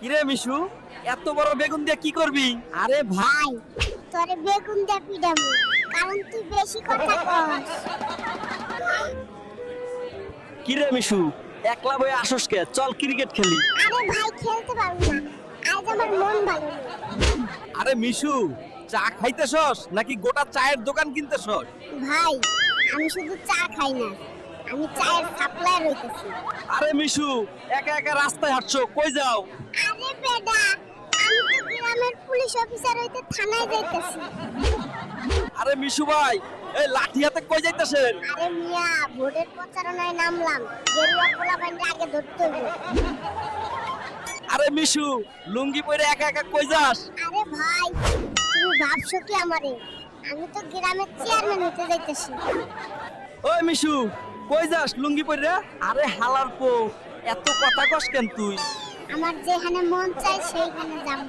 কিরে মিশু এত বড় বেগুন দিয়ে কি করবি? আরে ভাই তোরে বেগুন দিয়ে পিডামু কারণ তুই বেশি কথা কস। কিরে মিশু একলা বই আসস কে? চল ক্রিকেট খেলি। আরে ভাই খেলতে পারব না। আজ আমার মন ভালো আরে মিশু চা খাইতেছস নাকি গোটা চায়ের দোকান কিনতেছস? ভাই আমি শুধু চা খাই না। আমি চায়ের সাপ্লাই রইতেছি। আরে মিশু একা একা রাস্তায় হাঁটছো কই যাও? আরে বেডা আমি তো গ্রামের পুলিশ অফিসার হইতে থানায় যাইতেছি। আরে মিশু ভাই এই লাঠি হাতে কই যাইতেছেন? আরে মিয়া ভোটের প্রচারণায় নামলাম। গেরুয়া পোলা বান্ডে আগে ধরতে হইব। আরে মিশু লুঙ্গি পরে একা একা কই যাস? আরে ভাই তুমি ভাবছ কি আমারে? আমি তো গ্রামের চেয়ারম্যান হতে যাইতেছি। ওই মিশু কই যাস লুঙ্গি পরে আরে হালার পো এত কথা কস কেন তুই? আমার যেখানে মন চাই সেইখানে যাব।